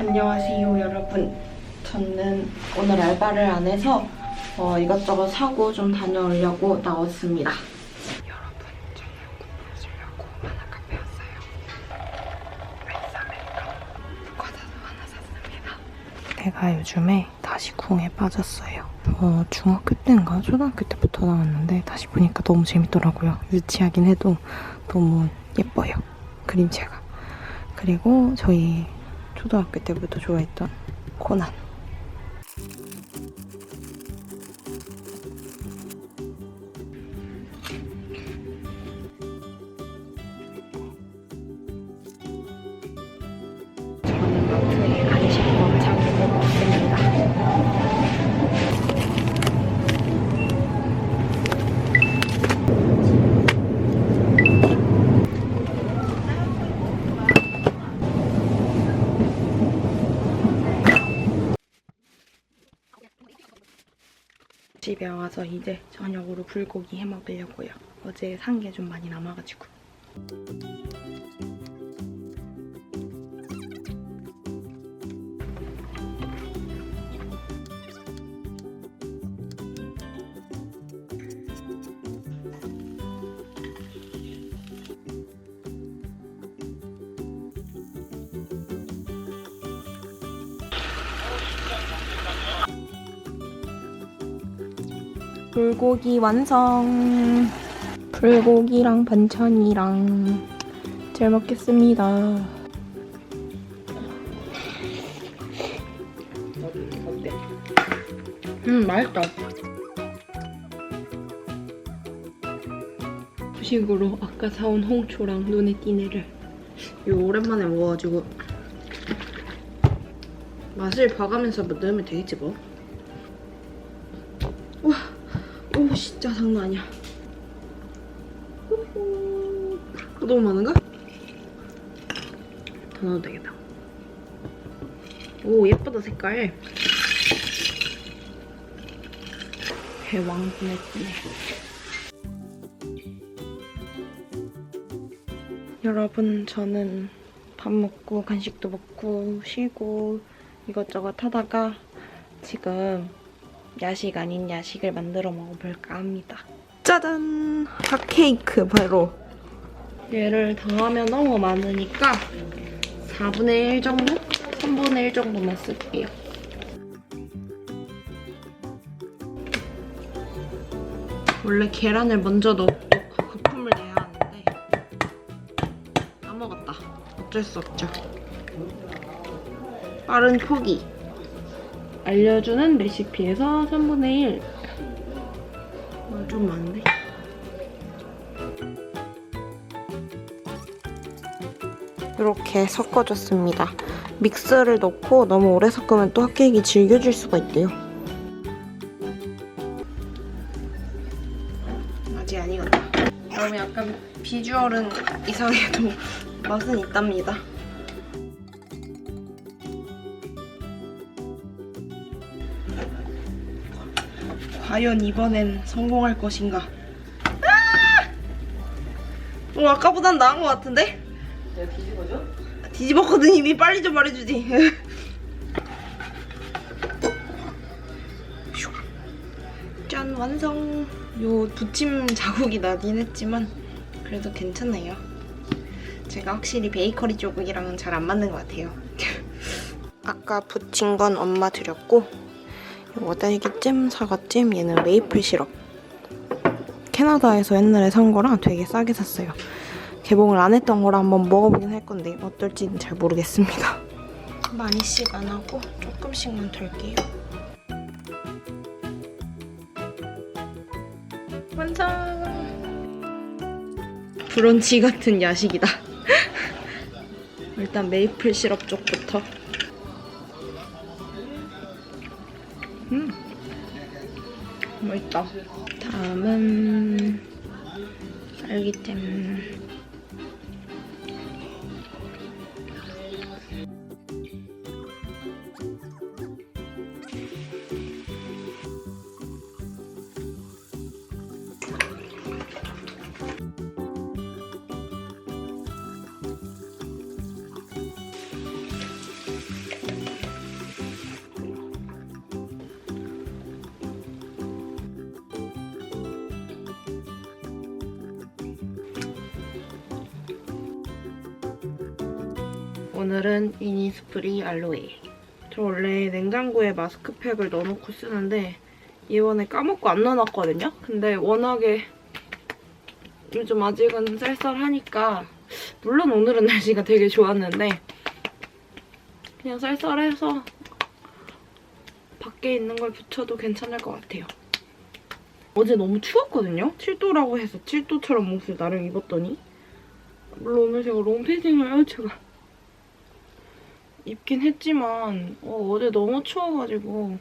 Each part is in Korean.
안녕하세요 여러분. 저는 오늘 알바를 안 해서 어, 이것저것 사고 좀 다녀오려고 나왔습니다. 여러분 저는 공부하려고 만화카페 왔어요. 아이스 아메리카노 과자도 하나 샀습니다. 제가 요즘에 다시 궁에 빠졌어요. 어, 중학교 때인가? 초등학교 때부터 나왔는데 다시 보니까 너무 재밌더라고요. 유치하긴 해도 너무 예뻐요. 그림체가. 그리고 저희 초등학교 때부터 좋아했던 코난. 집에 와서 이제 저녁으로 불고기 해 먹으려고요. 어제 산 게 좀 많이 남아가지고. 불고기 완성. 불고기랑 반찬이랑 잘 먹겠습니다. 어때? 음 맛있다. 후식으로 아까 사온 홍초랑 눈에 띄네를 이거 오랜만에 먹어가지고 맛을 봐가면서 뭐 넣으면 되겠지 뭐. 진짜 장난 아니야. 어, 너무 많은가? 더 넣어도 되겠다. 오 예쁘다 색깔. 대왕 보냈네. 여러분 저는 밥 먹고 간식도 먹고 쉬고 이것저것 하다가 지금 야식 아닌 야식을 만들어 먹어볼까 합니다. 짜잔! 핫케이크 바로. 얘를 더하면 너무 많으니까 4분의 1 정도? 3분의 1 정도만 쓸게요. 원래 계란을 먼저 넣고 거품을 내야 하는데 까먹었다. 어쩔 수 없죠. 빠른 포기. 알려주는 레시피에서 3분의 1. 어, 좀 많은데? 이렇게 섞어줬습니다. 믹스를 넣고 너무 오래 섞으면 또 핫케이크 질겨질 수가 있대요. 아직 아니었다. 여러분 약간 비주얼은 이상해도 맛은 있답니다. 과연 이번엔 성공할 것인가? 아! 어, 아까보단 나은 것 같은데? 내가 뒤집어줘? 뒤집었거든 이미 빨리 좀 말해주지. 짠 완성. 요 부침 자국이 나긴 했지만 그래도 괜찮네요. 제가 확실히 베이커리 쪽이랑은 잘 안 맞는 것 같아요. 아까 부친 건 엄마 드렸고 요거 딸기잼, 사과잼, 얘는 메이플 시럽. 캐나다에서 옛날에 산 거랑 되게 싸게 샀어요. 개봉을 안 했던 거라 한번 먹어보긴 할 건데 어떨지는 잘 모르겠습니다. 많이씩 안 하고 조금씩만 덜게요. 완성! 브런치 같은 야식이다. 일단 메이플 시럽 쪽부터. 맛있다. 다음은 딸기잼. 오늘은 이니스프리 알로에. 저 원래 냉장고에 마스크팩을 넣어놓고 쓰는데 이번에 까먹고 안 넣어놨거든요? 근데 워낙에 요즘 아직은 쌀쌀하니까 물론 오늘은 날씨가 되게 좋았는데 그냥 쌀쌀해서 밖에 있는 걸 붙여도 괜찮을 것 같아요. 어제 너무 추웠거든요? 7도라고 해서 7도처럼 옷을 나름 입었더니 물론 오늘 제가 롱패딩을 제가 입긴 했지만 어, 제 너무 추워가지고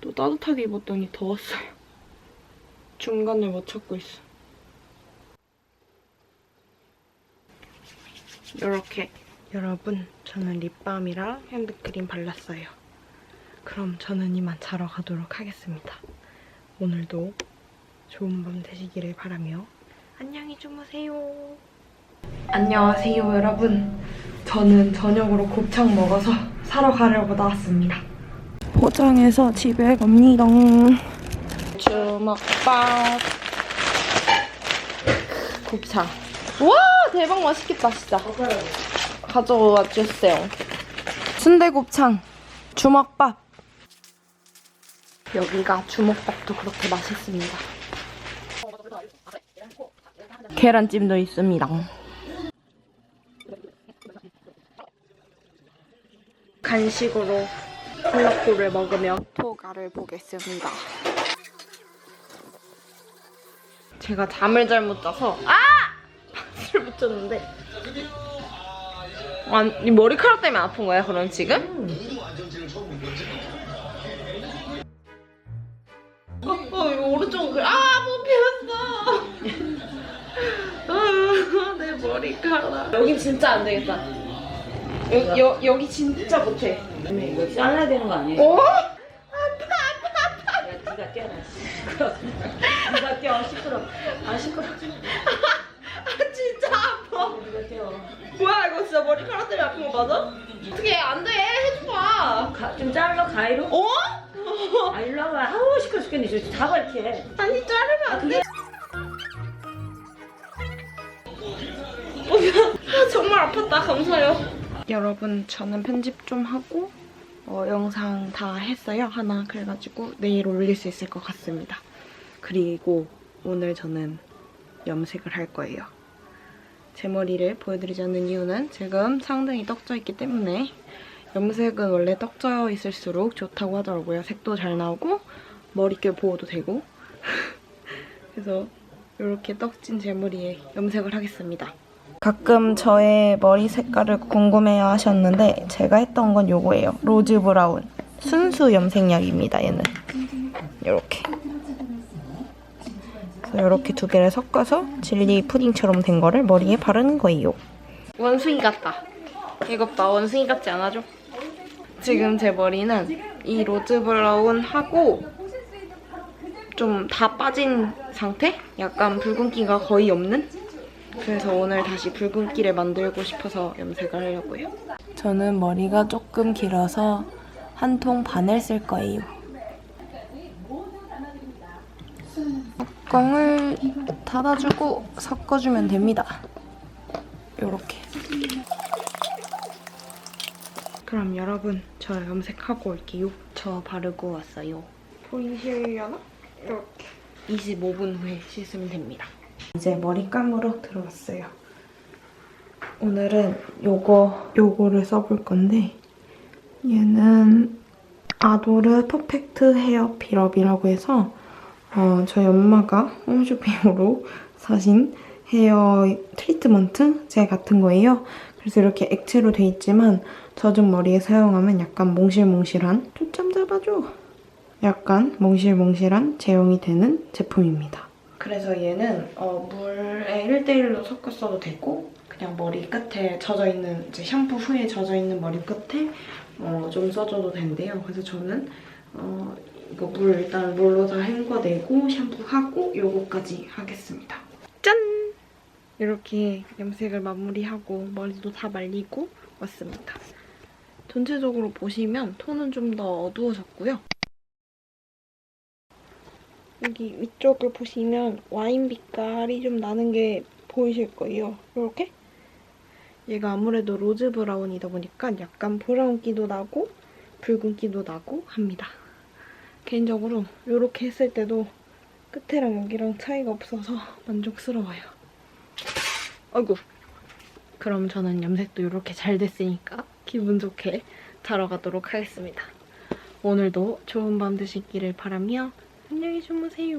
또 따뜻하게 입었더니 더웠어요. 중간을 못 찾고 있어. 이렇게 여러분 저는 립밤이랑 핸드크림 발랐어요. 그럼 저는 이만 자러 가도록 하겠습니다. 오늘도 좋은 밤 되시기를 바라며 안녕히 주무세요. 안녕하세요 여러분. 저는 저녁으로 곱창 먹어서 사러 가려고 나왔습니다. 포장해서 집에 갑니다. 주먹밥 곱창. 와 대박 맛있겠다 진짜. 가져와 주세요. 순대곱창 주먹밥. 여기가 주먹밥도 그렇게 맛있습니다. 계란찜도 있습니다. 간식으로 콜라코를 먹으며 토가를 보겠습니다. 제가 잠을 잘못 자서 아! 술 붙였는데 아, 이 머리카락 때문에 아픈 거야 그럼 지금? 어, 어 이거 오른쪽 그 아못 피웠어 아, 내 머리카락 여긴 진짜 안 되겠다 여, 여, 여기 진짜 못해 이거 잘라야 되는 거 아니에요? 어? 야, 네가 뛰어라. 시끄러. 네가 뛰어. 시끄러. 아 시끄러. 아 진짜 아파 네가 뛰어. 뭐야 이거 진짜 머리카락 때문에 아픈 거 맞아? 어떻게 안 돼 해줘봐 가, 좀 잘라 가위로. 어? 아 일로 와봐. 아우 시끄러 죽겠네. 저 잡아 이렇게. 아니 자르면 아안 돼. 그게 아, 정말 아팠다. 감사해요. 여러분, 저는 편집 좀 하고 어, 영상 다 했어요. 하나. 그래가지고 내일 올릴 수 있을 것 같습니다. 그리고 오늘 저는 염색을 할 거예요. 제 머리를 보여드리지 않는 이유는 지금 상당히 떡져 있기 때문에 염색은 원래 떡져 있을수록 좋다고 하더라고요. 색도 잘 나오고 머릿결 보호도 되고 그래서 이렇게 떡진 제 머리에 염색을 하겠습니다. 가끔 저의 머리 색깔을 궁금해 하셨는데 제가 했던 건 요거예요. 로즈 브라운. 순수 염색약입니다, 얘는. 그래서 이렇게 두 개를 섞어서 젤리 푸딩처럼 된 거를 머리에 바르는 거예요. 원숭이 같다. 이것 봐, 원숭이 같지 않아죠? 지금 제 머리는 이 로즈 브라운 하고 좀 다 빠진 상태? 약간 붉은기가 거의 없는? 그래서 오늘 다시 붉은기를 만들고 싶어서 염색을 하려고요. 저는 머리가 조금 길어서 한 통 반을 쓸 거예요. 뚜껑을 닫아주고 섞어주면 됩니다. 요렇게. 그럼 여러분, 저 염색하고 올게요. 저 바르고 왔어요. 보이시려나? 이렇게. 25분 후에 씻으면 됩니다. 이제 머리감으로 들어왔어요. 오늘은 요거, 요거를 써볼 건데 얘는 아도르 퍼펙트 헤어 필업이라고 해서 어, 저희 엄마가 홈쇼핑으로 사신 헤어 트리트먼트 젤 같은 거예요. 그래서 이렇게 액체로 돼 있지만 젖은 머리에 사용하면 약간 몽실몽실한 초점 잡아줘. 약간 몽실몽실한 제형이 되는 제품입니다. 그래서 얘는 어, 물에 1대1로 섞어 써도 되고 그냥 머리 끝에 젖어있는 이제 샴푸 후에 젖어있는 머리 끝에 어, 좀 써줘도 된대요. 그래서 저는 어, 이거 물 일단 물로 다 헹궈내고 샴푸하고 요거까지 하겠습니다. 짠! 이렇게 염색을 마무리하고 머리도 다 말리고 왔습니다. 전체적으로 보시면 톤은 좀 더 어두워졌고요. 여기 위쪽을 보시면 와인 빛깔이 좀 나는 게 보이실 거예요. 이렇게 얘가 아무래도 로즈 브라운이다 보니까 약간 브라운기도 나고 붉은기도 나고 합니다. 개인적으로 이렇게 했을 때도 끝에랑 여기랑 차이가 없어서 만족스러워요. 아이고. 그럼 저는 염색도 이렇게 잘 됐으니까 기분 좋게 자러 가도록 하겠습니다. 오늘도 좋은 밤 되시기를 바라며 안녕히 주무세요.